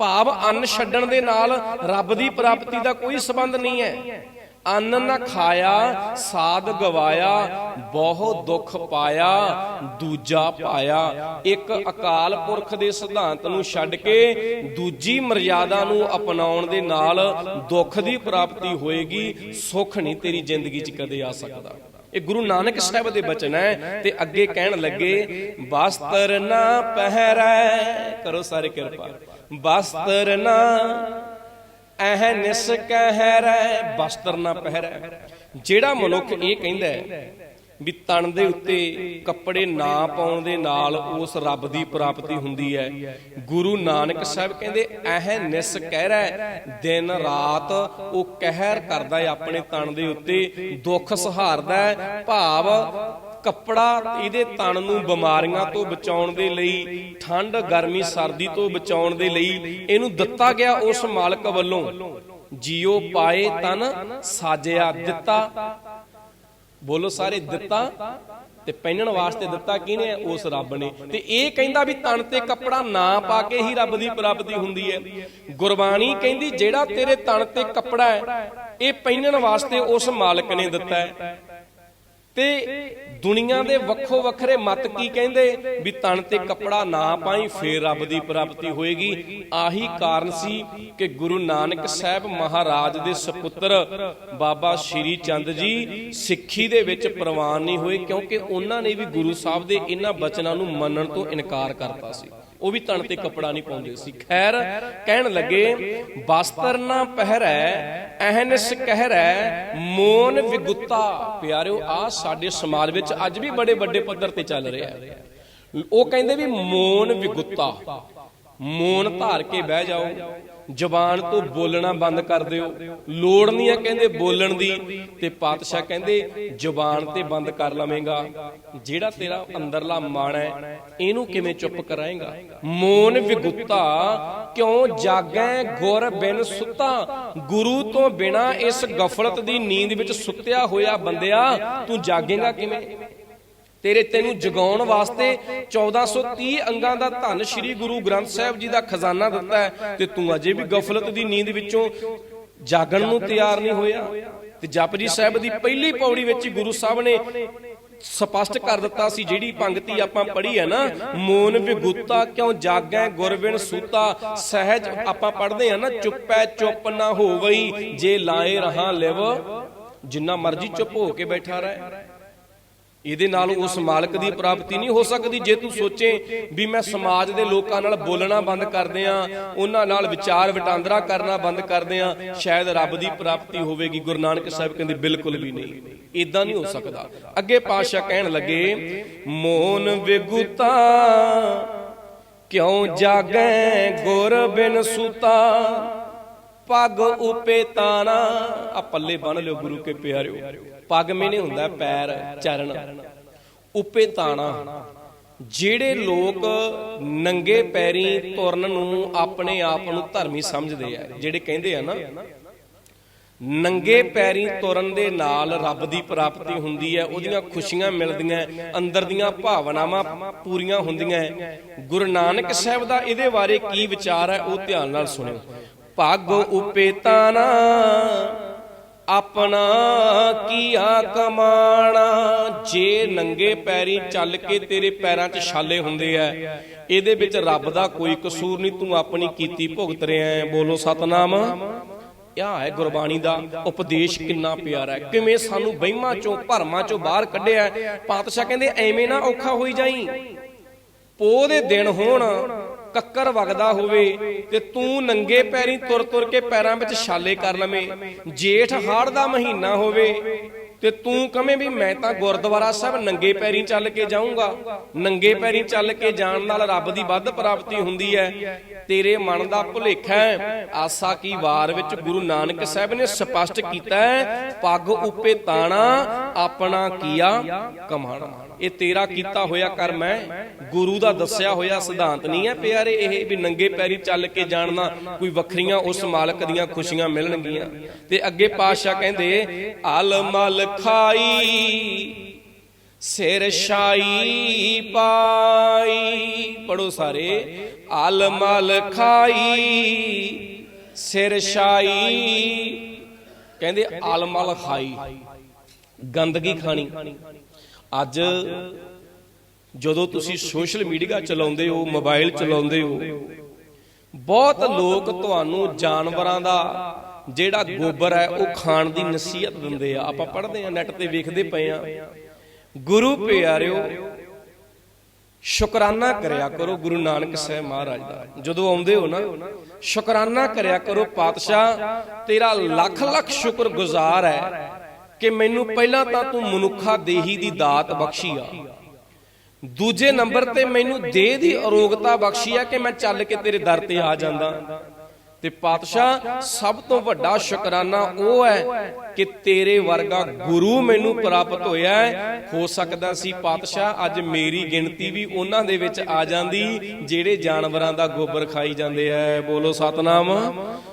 ਭਾਵ ਅੰਨ ਛੱਡਣ ਦੇ ਨਾਲ ਰੱਬ ਦੀ ਪ੍ਰਾਪਤੀ ਦਾ ਕੋਈ ਸੰਬੰਧ ਨਹੀਂ ਹੈ। ਅੰਨ ਨਾ ਖਾਇਆ, ਸਾਧ ਗਵਾਇਆ ਬਹੁਤ ਦੁੱਖ ਪਾਇਆ, ਦੂਜਾ ਪਾਇਆ। ਇੱਕ ਅਕਾਲ ਪੁਰਖ ਦੇ ਸਿਧਾਂਤ ਨੂੰ ਛੱਡ ਕੇ ਦੂਜੀ ਮਰਜ਼ਾਦਾ ਨੂੰ ਅਪਣਾਉਣ ਦੇ ਨਾਲ ਦੁੱਖ ਦੀ ਪ੍ਰਾਪਤੀ ਹੋਏਗੀ, ਸੁੱਖ ਨਹੀਂ ਤੇਰੀ ਜ਼ਿੰਦਗੀ 'ਚ ਕਦੇ ਆ ਸਕਦਾ। ਇਹ ਗੁਰੂ ਨਾਨਕ ਸਾਹਿਬ ਦੇ ਬਚਨ ਹੈ ਤੇ ਅੱਗੇ ਕਹਿਣ ਲੱਗੇ, ਬਸਤਰ ਨਾ ਪਹਿਰੈ, ਕਰੋ ਸਾਰੇ ਕਿਰਪਾ। ਬਸਤਰ ਨਾ ਐਹ ਨਿਸ ਕਹਿਰੈ ਬਸਤਰ ਨਾ ਪਹਿਰੈ ਜਿਹੜਾ ਮਨੁੱਖ ਇਹ ਕਹਿੰਦਾ ਵੀ ਤਣ ਦੇ ਉੱਤੇ ਕੱਪੜੇ ਨਾ ਪਾਉਣ ਦੇ ਨਾਲ ਉਸ ਰੱਬ ਦੀ ਪ੍ਰਾਪਤੀ ਹੁੰਦੀ ਹੈ, ਗੁਰੂ ਨਾਨਕ ਸਾਹਿਬ ਕਹਿੰਦੇ ਐਹ ਨਿਸ ਕਹਿਰੈ ਦਿਨ ਰਾਤ ਉਹ ਕਹਿਰ ਕਰਦਾ ਹੈ ਆਪਣੇ ਤਣ ਦੇ ਉੱਤੇ, ਦੁੱਖ ਸਹਾਰਦਾ ਭਾਵ ਕੱਪੜਾ ਇਹਦੇ ਤਣ ਨੂੰ ਬਿਮਾਰੀਆਂ ਤੋਂ ਬਚਾਉਣ ਦੇ ਲਈ, ਠੰਡ, ਗਰਮੀ, ਸਰਦੀ ਤੋਂ ਬਚਾਉਣ ਦੇ ਲਈ ਇਹਨੂੰ ਦਿੱਤਾ ਗਿਆ ਉਸ ਮਾਲਕ ਵੱਲੋਂ। ਜੀਓ ਪਾਏ ਤਨ, ਸਾਜਿਆ ਦਿੱਤਾ। ਬੋਲੋ ਸਾਰੇ ਦਿੱਤਾ ਤੇ ਪਹਿਨਣ ਵਾਸਤੇ ਦਿੱਤਾ ਕਿਹਨੇ? ਉਸ ਰੱਬ ਨੇ। ਤੇ ਇਹ ਕਹਿੰਦਾ ਵੀ ਤਨ ਤੇ ਕੱਪੜਾ ਨਾ ਪਾ ਕੇ ਹੀ ਰੱਬ ਦੀ ਪ੍ਰਾਪਤੀ ਹੁੰਦੀ ਹੈ। ਗੁਰਬਾਣੀ ਕਹਿੰਦੀ, ਜਿਹੜਾ ਤੇਰੇ ਤਨ ਤੇ ਕੱਪੜਾ ਹੈ, ਇਹ ਪਹਿਨਣ ਵਾਸਤੇ ਉਸ ਮਾਲਕ ਨੇ ਦਿੱਤਾ ਹੈ। ਤੇ ਦੁਨੀਆ ਦੇ ਵੱਖੋ ਵੱਖਰੇ ਮਤ ਕੀ ਕਹਿੰਦੇ? ਵੀ ਤਨ ਤੇ ਕੱਪੜਾ ਨਾ ਪਾਈ, ਫੇਰ ਰੱਬ ਦੀ ਪ੍ਰਾਪਤੀ ਹੋਏਗੀ। ਆਹੀ ਕਾਰਨ ਸੀ ਕਿ ਗੁਰੂ ਨਾਨਕ ਸਾਹਿਬ ਮਹਾਰਾਜ ਦੇ ਸੁਪੁੱਤਰ ਬਾਬਾ ਸ਼੍ਰੀ ਚੰਦ ਜੀ ਸਿੱਖੀ ਦੇ ਵਿੱਚ ਪ੍ਰਵਾਨ ਨਹੀਂ ਹੋਏ, ਕਿਉਂਕਿ ਉਹਨਾਂ ਨੇ ਵੀ ਗੁਰੂ ਸਾਹਿਬ ਦੇ ਇਹਨਾਂ ਬਚਨਾਂ ਨੂੰ ਮੰਨਣ ਤੋਂ ਇਨਕਾਰ ਕਰਤਾ ਸੀ। ਉਹ ਵੀ ਤਣ ਤੇ ਕੱਪੜਾ ਨਹੀਂ ਪਾਉਂਦੇ ਸੀ। ਖੈਰ, ਕਹਿਣ ਲੱਗੇ, ਬਸਤਰ ਨਾ ਪਹਿਰੈ, ਅਹਨਸ ਕਹਿਰੈ, ਮੋਨ ਵਿਗੁੱਤਾ। ਪਿਆਰਿਓ, ਆ ਸਾਡੇ ਸਮਾਜ ਵਿੱਚ ਅੱਜ ਵੀ ਬੜੇ ਵੱਡੇ ਪੱਧਰ ਤੇ ਚੱਲ ਰਿਹਾ ਹੈ। ਉਹ ਕਹਿੰਦੇ ਵੀ ਮੋਨ ਵਿਗੁੱਤਾ। ਮੋਨ ਧਾਰ ਕੇ ਬਹਿ ਜਾਓ। ਜਬਾਨ ਤੋਂ ਬੋਲਣਾ ਬੰਦ ਕਰ ਦਿਓ। ਲੋੜ ਨਹੀਂ ਹੈ ਕਹਿੰਦੇ ਬੋਲਣ ਦੀ। ਤੇ ਪਾਤਸ਼ਾਹ ਕਹਿੰਦੇ, ਜ਼ੁਬਾਨ ਤੇ ਬੰਦ ਕਰ ਲਵੇਂਗਾ। ਜਿਹੜਾ ਤੇਰਾ ਅੰਦਰਲਾ ਮਨ ਹੈ, ਇਹਨੂੰ ਕਿਵੇਂ ਚੁੱਪ ਕਰਾਏਗਾ? ਮੋਨ ਵਿਗੁੱਤਾ ਕਿਉਂ ਜਾਗੈ ਗੁਰ ਬਿਨ ਸੁੱਤਾ? ਗੁਰੂ ਤੋਂ ਬਿਨਾ ਇਸ ਗਫਲਤ ਦੀ ਨੀਂਦ ਵਿੱਚ ਸੁੱਤਿਆ ਹੋਇਆ ਬੰਦਿਆ, ਤੂੰ ਜਾਗੇਗਾ ਕਿਵੇਂ? ਤੇਰੇ ਤੈਨੂੰ ਜਗਾਉਣ ਵਾਸਤੇ 1430 ਅੰਗਾਂ ਦਾ ਧੰਨ ਸ੍ਰੀ ਗੁਰੂ ਗ੍ਰੰਥ ਸਾਹਿਬ ਜੀ ਦਾ ਖਜ਼ਾਨਾ ਦਿੱਤਾ ਹੈ ਤੇ ਤੂੰ ਅਜੇ ਵੀ ਗਫਲਤ ਦੀ ਨੀਂਦ ਵਿੱਚੋਂ ਜਾਗਣ ਨੂੰ ਤਿਆਰ ਨਹੀਂ ਹੋਇਆ। ਤੇ ਜਪਜੀ ਸਾਹਿਬ ਦੀ ਪਹਿਲੀ ਪੌੜੀ ਵਿੱਚ ਗੁਰੂ ਸਾਹਿਬ ਨੇ ਸਪਸ਼ਟ ਕਰ ਦਿੱਤਾ ਸੀ, ਜਿਹੜੀ ਪੰਕਤੀ ਆਪਾਂ ਪੜ੍ਹੀ ਹੈ ਨਾ, ਮੋਨ ਵਿਗੁੱਤਾ ਕਿਉਂ ਜਾਗੈ ਗੁਰਬਿਨ ਸੂਤਾ, ਸਹਿਜ ਆਪਾਂ ਪੜ੍ਹਦੇ ਆ ਨਾ, ਚੁੱਪੈ ਚੁੱਪ ਨਾ ਹੋਵਈ ਜੇ ਲਾਏ ਰਹਾ ਲਿਵ, ਜਿੰਨਾ ਮਰਜ਼ੀ ਚੁੱਪ ਹੋ ਕੇ ਬੈਠਾ ਰਹਿ। ਇਹਦੇ ਨਾਲ ਉਸ ਮਾਲਕ ਦੀ ਪ੍ਰਾਪਤੀ ਨਹੀਂ ਹੋ ਸਕਦੀ। ਜੇ ਤੂੰ ਸੋਚੇ ਵੀ ਮੈਂ ਸਮਾਜ ਦੇ ਲੋਕਾਂ ਨਾਲ ਬੋਲਣਾ ਬੰਦ ਕਰ ਦਿਆਂ, ਉਹਨਾਂ ਨਾਲ ਵਿਚਾਰ ਵਟਾਂਦਰਾ ਕਰਨਾ ਬੰਦ ਕਰ ਦਿਆਂ, ਸ਼ਾਇਦ ਰੱਬ ਦੀ ਪ੍ਰਾਪਤੀ ਹੋਵੇਗੀ। ਗੁਰੂ ਨਾਨਕ ਸਾਹਿਬ ਕਹਿੰਦੇ, ਬਿਲਕੁਲ ਵੀ ਨਹੀਂ। ਇਦਾਂ ਨਹੀਂ ਹੋ ਸਕਦਾ। ਅੱਗੇ ਪਾਤਸ਼ਾਹ ਕਹਿਣ ਲੱਗੇ, ਮੋਨ ਵਿਗੁਤਾ, ਕਿਉਂ ਜਾਗੈ ਗੁਰ ਬਿਨ ਸੁਤਾ? ਪੱਗ ਉਪੇ ਤਾਣਾ। ਆ ਪੱਲੇ ਬੰਨ ਲਿਓ ਗੁਰੂ ਕੇ ਪਿਆਰਿਓ। ਪੱਗ ਮੈਨੇ ਹੁੰਦਾ ਪੈਰ ਚਰਨ। ਉਪੇ ਤਾਣਾ। ਜਿਹੜੇ ਲੋਕ ਨੰਗੇ ਪੈਰੀ ਤੁਰਨ ਨੂੰ ਆਪਣੇ ਆਪ ਨੂੰ ਧਰਮੀ ਸਮਝਦੇ ਆ ਜਿਹੜੇ ਕਹਿੰਦੇ ਆ ਨਾ ਨੰਗੇ ਪੈਰੀ ਤੁਰਨ ਦੇ ਨਾਲ ਰੱਬ ਦੀ ਪ੍ਰਾਪਤੀ ਹੁੰਦੀ ਹੈ ਉਹਦੀਆਂ ਖੁਸ਼ੀਆਂ ਮਿਲਦੀਆਂ ਅੰਦਰ ਦੀਆਂ ਭਾਵਨਾਵਾਂ ਪੂਰੀਆਂ ਹੁੰਦੀਆਂ ਗੁਰੂ ਨਾਨਕ ਸਾਹਿਬ ਦਾ ਇਹਦੇ ਬਾਰੇ ਕੀ ਵਿਚਾਰ ਹੈ ਉਹ ਧਿਆਨ ਨਾਲ ਸੁਣਿਓ। ਭਾਗ ਉਪੇ ਤਾਨਾ ਆਪਣਾ ਕੀਆ ਕਮਾਣਾ? ਜੇ ਨੰਗੇ ਪੈਰੀ ਚੱਲ ਕੇ ਤੇਰੇ ਪੈਰਾਂ 'ਚ ਛਾਲੇ ਹੁੰਦੇ ਆ, ਇਹਦੇ ਵਿੱਚ ਰੱਬ ਦਾ ਕੋਈ ਕਸੂਰ ਨਹੀਂ, ਤੂੰ ਆਪਣੀ ਕੀਤੀ ਭੁਗਤ ਰਿਹਾ ਹੈ। ਬੋਲੋ ਸਤਨਾਮ। ਇਹ ਹੈ ਗੁਰਬਾਣੀ ਦਾ ਉਪਦੇਸ਼ ਕਿੰਨਾ ਪਿਆਰਾ ਹੈ। ਕਿਵੇਂ ਸਾਨੂੰ ਬਹਿਮਾਂ ਚੋਂ, ਭਰਮਾਂ ਚੋਂ ਬਾਹਰ ਕੱਢਿਆ ਪਾਤਸ਼ਾਹ ਕਹਿੰਦੇ, ਐਵੇਂ ਨਾ ਔਖਾ ਹੋਈ ਜਾਈ। ਪੋਹ ਦੇ ਦਿਨ ਹੋਣ ਕੱਕਰ ਵਗਦਾ ਹੋਵੇ ਤੇ ਤੂੰ ਨੰਗੇ ਪੈਰੀ ਤੁਰ ਤੁਰ ਕੇ ਪੈਰਾਂ ਵਿੱਚ ਛਾਲੇ ਕਰ ਲਵੇਂ। ਜੇਠ ਹਾੜ ਦਾ ਮਹੀਨਾ ਹੋਵੇ ਤੇ ਤੂੰ ਕਵੇਂ ਵੀ ਮੈਂ ਤਾਂ ਗੁਰਦੁਆਰਾ ਸਾਹਿਬ ਨੰਗੇ ਪੈਰੀ ਚੱਲ ਕੇ ਜਾਊਂਗਾ। ਨੰਗੇ ਪੈਰੀ ਚੱਲ ਕੇ ਜਾਣ ਨਾਲ ਰੱਬ ਦੀ ਵੱਧ ਪ੍ਰਾਪਤੀ ਹੁੰਦੀ ਹੈ ਤੇਰੇ ਮਨ ਦਾ ਭੁਲੇਖਾ ਹੈ ਆਸਾ ਕੀ ਵਾਰ ਵਿੱਚ ਗੁਰੂ ਨਾਨਕ ਸਾਹਿਬ ਨੇ ਸਪਸ਼ਟ ਕੀਤਾ ਪੱਗ ਉਪੇ ਤਾਣਾ, ਆਪਣਾ ਕੀਆ ਕਮਾਣਾ। ਇਹ ਤੇਰਾ ਕੀਤਾ ਹੋਇਆ ਕਰਮ ਹੈ। ਗੁਰੂ ਦਾ ਦੱਸਿਆ ਹੋਇਆ ਸਿਧਾਂਤ ਨਹੀਂ ਹੈ ਪਿਆਰੇ ਇਹ ਵੀ ਨੰਗੇ ਪੈਰੀ ਚੱਲ ਕੇ ਜਾਣਨਾ, ਕੋਈ ਵੱਖਰੀਆਂ ਉਸ ਮਾਲਕ ਦੀਆਂ ਖੁਸ਼ੀਆਂ ਮਿਲਣਗੀਆਂ। ਤੇ ਅੱਗੇ ਪਾਤਸ਼ਾਹ ਕਹਿੰਦੇ, ਅਲ ਮਲ ਖਾਈ, ਸਿਰ ਸ਼ਾਈ ਪਾਈ। ਪੜੋ ਸਾਰੇ, ਅਲ ਮਲ ਖਾਈ, ਸਿਰ ਸ਼ਾਈ ਕਹਿੰਦੇ, ਅਲ ਮਲ ਖਾਈ। ਗੰਦਗੀ ਖਾਣੀ। ਅੱਜ ਜਦੋਂ ਤੁਸੀਂ ਸੋਸ਼ਲ ਮੀਡੀਆ ਚਲਾਉਂਦੇ ਹੋ, ਮੋਬਾਈਲ ਚਲਾਉਂਦੇ ਹੋ, ਬਹੁਤ ਲੋਕ ਤੁਹਾਨੂੰ ਜਾਨਵਰਾਂ ਦਾ ਜਿਹੜਾ ਗੋਬਰ ਹੈ, ਉਹ ਖਾਣ ਦੀ ਨਸੀਹਤ ਦਿੰਦੇ ਆ। ਆਪਾਂ ਪੜ੍ਹਦੇ ਆ, ਨੈਟ ਤੇ ਵੇਖਦੇ ਪਏ ਆ। ਗੁਰੂ ਪਿਆਰਿਓ, ਸ਼ੁਕਰਾਨਾ ਕਰਿਆ ਕਰੋ ਗੁਰੂ ਨਾਨਕ ਸਾਹਿਬ ਮਹਾਰਾਜ ਦਾ। ਜਦੋਂ ਆਉਂਦੇ ਹੋ ਨਾ, ਸ਼ੁਕਰਾਨਾ ਕਰਿਆ ਕਰੋ ਪਾਤਸ਼ਾਹ, ਤੇਰਾ ਲੱਖ ਲੱਖ ਸ਼ੁਕਰ ਗੁਜ਼ਾਰ ਹੈ। ਕਿ ਮੈਨੂੰ ਪਹਿਲਾਂ ਤਾਂ ਤੂੰ ਮਨੁੱਖਾ ਦੇਹੀ ਦੀ ਦਾਤ ਬਖਸ਼ੀ ਆ। ਦੂਜੇ ਨੰਬਰ ਤੇ ਮੈਨੂੰ ਦੇਹ ਦੀ ਅਰੋਗਤਾ ਬਖਸ਼ੀ ਆ ਕਿ ਮੈਂ ਚੱਲ ਕੇ ਤੇਰੇ ਦਰ ਤੇ ਆ ਜਾਂਦਾ। ਤੇ ਪਾਤਸ਼ਾਹ, ਸਭ ਤੋਂ ਵੱਡਾ ਸ਼ੁਕਰਾਨਾ ਉਹ ਹੈ ਕਿ ਤੇਰੇ ਵਰਗਾ ਗੁਰੂ ਮੈਨੂੰ ਪ੍ਰਾਪਤ ਹੋਇਆ ਹੈ। ਹੋ ਸਕਦਾ ਸੀ ਪਾਤਸ਼ਾਹ, ਅੱਜ ਮੇਰੀ ਗਿਣਤੀ ਵੀ ਉਹਨਾਂ ਦੇ ਵਿੱਚ ਆ ਜਾਂਦੀ, ਜਿਹੜੇ ਜਾਨਵਰਾਂ ਦਾ ਗੋਬਰ ਖਾਈ ਜਾਂਦੇ ਐ ਬੋਲੋ ਸਤਨਾਮ।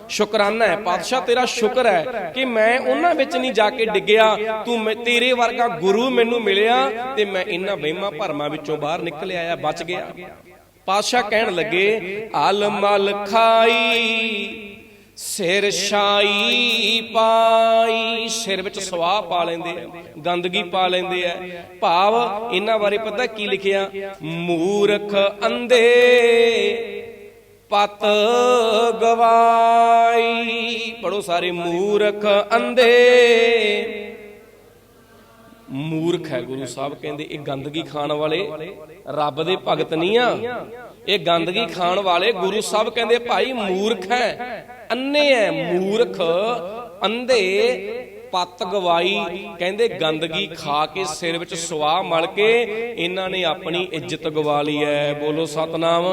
ਸ਼ੁਕਰਾਨਾ ਹੈ। ਪਾਤਸ਼ਾਹ, ਤੇਰਾ ਸ਼ੁਕਰ ਹੈ ਕਿ ਮੈਂ ਉਹਨਾਂ ਵਿੱਚ ਨਹੀਂ ਜਾ ਕੇ ਡਿੱਗਿਆ। ਤੂੰ ਮੈਂ, ਤੇਰੇ ਵਰਗਾ ਗੁਰੂ ਮੈਨੂੰ ਮਿਲਿਆ ਤੇ ਮੈਂ ਇਹਨਾਂ ਵਹਿਮਾਂ ਭਰਮਾਂ ਵਿੱਚੋਂ ਬਾਹਰ ਨਿਕਲ ਆਇਆ, ਬਚ ਗਿਆ। ਪਾਤਸ਼ਾਹ ਕਹਿਣ ਲੱਗੇ ਅਲ ਮਲ ਖਾਈ ਸਿਰ ਸ਼ਾਈ ਪਾਈ। ਸਿਰ ਵਿੱਚ ਸਵਾਹ ਪਾ ਲੈਂਦੇ ਆ ਗੰਦਗੀ ਪਾ ਲੈਂਦੇ ਆ। ਭਾਵ ਇਹਨਾਂ ਬਾਰੇ ਪਤਾ ਕੀ ਲਿਖਿਆ? ਮੂਰਖ ਅੰਧੇ ਪਤ ਗਵਾਈ। ਪੜੋ ਸਾਰੇ ਮੂਰਖ ਅੰਧੇ ਮੂਰਖ ਹੈ, ਗੁਰੂ ਸਾਹਿਬ ਕਹਿੰਦੇ, ਇਹ ਗੰਦਗੀ ਖਾਣ ਵਾਲੇ ਰੱਬ ਦੇ ਭਗਤ ਨਹੀਂ ਆ। ਇਹ ਗੰਦਗੀ ਖਾਣ ਵਾਲੇ ਗੁਰੂ ਸਾਹਿਬ ਕਹਿੰਦੇ, ਭਾਈ ਮੂਰਖ ਹੈ, ਅੰਨੇ ਹੈ ਮੂਰਖ, ਅੰਧੇ ਪੱਤ ਗਵਾਈ। ਕਹਿੰਦੇ, ਗੰਦਗੀ ਖਾ ਕੇ ਸਿਰ ਵਿੱਚ ਸਵਾਹ ਮਲ ਕੇ ਇਹਨਾਂ ਨੇ ਆਪਣੀ ਇੱਜ਼ਤ ਗਵਾ ਲਈ ਹੈ ਬੋਲੋ ਸਤਨਾਮ।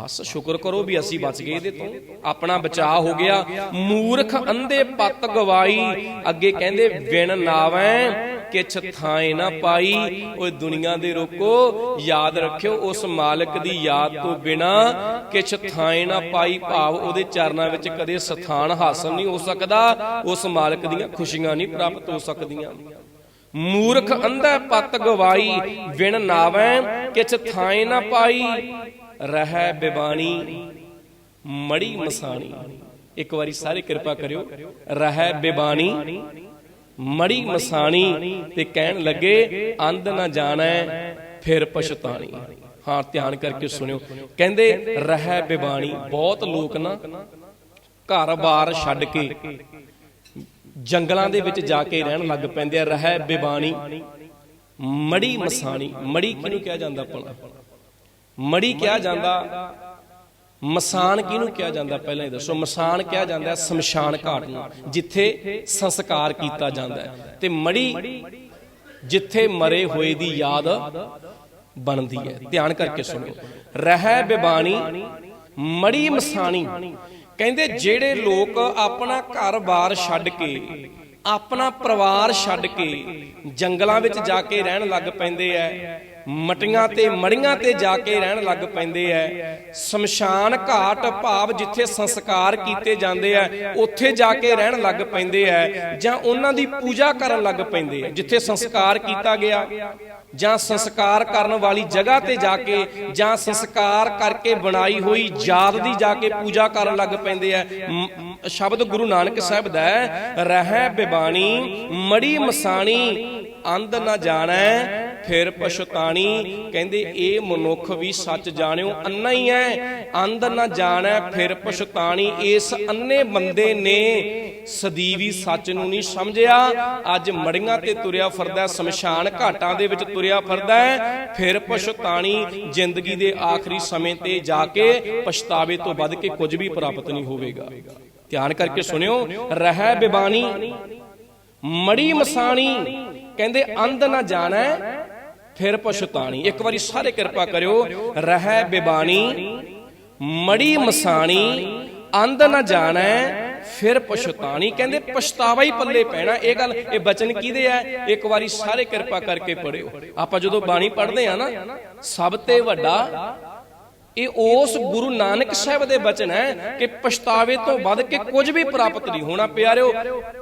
ਬਸ, ਸ਼ੁਕਰ ਕਰੋ ਵੀ ਅਸੀਂ ਬਚ ਗਏ ਇਹਦੇ ਤੋਂ। ਆਪਣਾ ਬਚਾਅ ਹੋ ਗਿਆ। ਮੂਰਖ ਅੰਧੇ ਪੱਤ ਗਵਾਈ। ਅੱਗੇ ਕਹਿੰਦੇ, ਵਿਣ ਨਾਵੈ, ਕਿਛ ਥਾਏ ਨਾ ਪਾਈ। ਓਏ ਦੁਨੀਆ ਦੇ ਰੋਕੋ, ਯਾਦ ਰੱਖਿਓ, ਉਸ ਮਾਲਕ ਦੀ ਯਾਦ ਤੋਂ ਬਿਨਾ ਕਿਛ ਥਾਏ ਨਾ ਪਾਈ। ਭਾਵ ਉਹਦੇ ਚਰਨਾਂ ਵਿੱਚ ਕਦੇ ਸਥਾਨ ਹਾਸਲ ਨਹੀਂ ਹੋ ਸਕਦਾ। ਉਸ ਮਾਲਕ ਦੀਆਂ ਖੁਸ਼ੀਆਂ ਨਹੀਂ ਪ੍ਰਾਪਤ ਹੋ ਸਕਦੀਆਂ। ਮੂਰਖ ਅੰਧਾ ਪਤ ਗਵਾਈ। ਵਿਣ ਨਾਵੈ, ਕਿਛ ਥਾਏ ਨਾ ਪਾਈ। ਰਹਿ ਬਿਬਾਣੀ, ਮੜੀ ਮਸਾਣੀ। ਇੱਕ ਵਾਰੀ ਸਾਰੇ ਕਿਰਪਾ ਕਰਿਓ। ਰਹਿ ਬਿਬਾਣੀ, ਮੜੀ ਮਸਾਣੀ ਤੇ ਕਹਿਣ ਲੱਗੇ, ਅੰਧ ਨਾ ਜਾਣੈ, ਫਿਰ ਪਛਤਾਣੀ। ਹਾਂ, ਧਿਆਨ ਕਰਕੇ ਸੁਣਿਓ। ਕਹਿੰਦੇ, ਰਹਿ ਬਿਬਾਣੀ, ਬਹੁਤ ਲੋਕ ਨਾ ਘਰ-ਬਾਰ ਛੱਡ ਕੇ ਜੰਗਲਾਂ ਦੇ ਵਿੱਚ ਜਾ ਕੇ ਰਹਿਣ ਲੱਗ ਪੈਂਦੇ ਆ। ਰਹਿ ਬਿਬਾਣੀ, ਮੜੀ ਮਸਾਣੀ। ਮੜੀ ਕਿਹਨੂੰ ਕਿਹਾ ਜਾਂਦਾ ਆਪਣਾ ਮੜੀ ਕਿਹਾ ਜਾਂਦਾ, ਮਸਾਨ ਕਿਹਨੂੰ ਕਿਹਾ ਜਾਂਦਾ ਪਹਿਲਾਂ ਹੀ ਦੱਸੋ। ਮਸਾਨ ਕਿਹਾ ਜਾਂਦਾ ਸ਼ਮਸ਼ਾਨ ਘਾਟ ਨੂੰ, ਜਿੱਥੇ ਸੰਸਕਾਰ ਕੀਤਾ ਜਾਂਦਾ ਤੇ ਮੜੀ ਜਿੱਥੇ ਮਰੇ ਹੋਏ ਦੀ ਯਾਦ ਬਣਦੀ ਹੈ। ਧਿਆਨ ਕਰਕੇ ਸੁਣੋ ਰਹਿ ਬਿਬਾਣੀ, ਮੜੀ ਮਸਾਣੀ। ਕਹਿੰਦੇ ਜਿਹੜੇ ਲੋਕ ਆਪਣਾ ਘਰ-ਬਾਰ ਛੱਡ ਕੇ, ਆਪਣਾ ਪਰਿਵਾਰ ਛੱਡ ਕੇ ਜੰਗਲਾਂ ਵਿੱਚ ਜਾ ਕੇ ਰਹਿਣ ਲੱਗ ਪੈਂਦੇ ਐ ਮਟੀਆਂ ਤੇ ਮੜੀਆਂ ਤੇ ਜਾ ਕੇ ਰਹਿਣ ਲੱਗ ਪੈਂਦੇ ਐ। ਸ਼ਮਸ਼ਾਨ ਘਾਟ ਭਾਵ ਜਿੱਥੇ ਸੰਸਕਾਰ ਕੀਤੇ ਜਾਂਦੇ ਐ, ਉੱਥੇ ਜਾ ਕੇ ਰਹਿਣ ਲੱਗ ਪੈਂਦੇ ਐ ਜਾਂ ਉਹਨਾਂ ਦੀ ਪੂਜਾ ਕਰਨ ਲੱਗ ਪੈਂਦੇ ਐ, ਜਿੱਥੇ ਸੰਸਕਾਰ ਕੀਤਾ ਗਿਆ। ਜਾਂ ਸੰਸਕਾਰ ਕਰਨ ਵਾਲੀ ਜਗ੍ਹਾ ਤੇ ਜਾ ਕੇ ਜਾਂ ਸੰਸਕਾਰ ਕਰਕੇ ਬਣਾਈ ਹੋਈ ਯਾਦ ਦੀ ਜਾ ਕੇ ਪੂਜਾ ਕਰਨ ਲੱਗ ਪੈਂਦੇ ਆ ਸ਼ਬਦ ਗੁਰੂ ਨਾਨਕ ਸਾਹਿਬ ਦਾ ਰਹਿ ਬਿਬਾਣੀ, ਮੜੀ ਮਸਾਣੀ, ਅੰਧ ਨਾ ਜਾਣੈ ਫਿਰ ਪਛਤਾਣੀ ਕਹਿੰਦੇ, ਇਹ ਮਨੁੱਖ ਵੀ ਸੱਚ ਜਾਣਿਓ ਅੰਨਾ ਹੀ ਹੈ। ਅੰਧ ਨਾ ਜਾਣੈ, ਫਿਰ ਪਛਤਾਣੀ। ਇਸ ਅੰਨੇ ਬੰਦੇ ਨੇ ਸਦੀਵੀ ਸੱਚ ਨੂੰ ਨਹੀਂ ਸਮਝਿਆ। ਅੱਜ ਮੜੀਆਂ ਤੇ ਤੁਰਿਆ ਫਿਰਦਾ, ਸ਼ਮਸ਼ਾਨ ਘਾਟਾਂ ਦੇ ਵਿੱਚ ਤੁਰਿਆ ਫਿਰਦਾ ਫਿਰ ਪਛਤਾਣੀ ਜ਼ਿੰਦਗੀ ਦੇ ਆਖਰੀ ਸਮੇਂ ਤੇ ਜਾ ਕੇ ਪਛਤਾਵੇ ਤੋਂ ਵੱਧ ਕੇ ਕੁਝ ਵੀ ਪ੍ਰਾਪਤ ਨਹੀਂ ਹੋਵੇਗਾ। ਧਿਆਨ ਕਰਕੇ ਸੁਣਿਓ, ਰਹਿ ਬਿਬਾਣੀ ਮੜੀ ਮਸਾਣੀ, ਕਹਿੰਦੇ, ਅੰਧ ਨਾ ਜਾਣਾ ਫਿਰ ਪਛਤਾਣੀ। ਇੱਕ ਵਾਰੀ ਸਾਰੇ ਕਿਰਪਾ ਕਰਿਓ। ਰਹਿ ਬਿਬਾਣੀ, ਮੜੀ ਮਸਾਣੀ, ਅੰਧ ਨਾ ਜਾਣੈ, ਫਿਰ ਪਛਤਾਣੀ। ਕਹਿੰਦੇ ਪਛਤਾਵਾ ਹੀ ਪੱਲੇ ਪੈਣਾ। ਇਹ ਗੱਲ, ਇਹ ਬਚਨ ਕਿਹਦੇ ਆ? ਇੱਕ ਵਾਰੀ ਸਾਰੇ ਕਿਰਪਾ ਕਰਕੇ ਪੜਿਓ। ਆਪਾਂ ਜਦੋਂ ਬਾਣੀ ਪੜ੍ਹਦੇ ਆ ਨਾ, ਸਭ ਤੇ ਵੱਡਾ ਇਹ ਉਸ ਗੁਰੂ ਨਾਨਕ ਸਾਹਿਬ ਦੇ ਬਚਨ ਹੈ ਕਿ ਪਛਤਾਵੇ ਤੋਂ ਵੱਧ ਕੇ ਕੁਝ ਵੀ ਪ੍ਰਾਪਤ ਨਹੀਂ ਹੋਣਾ। ਪਿਆਰਿਓ,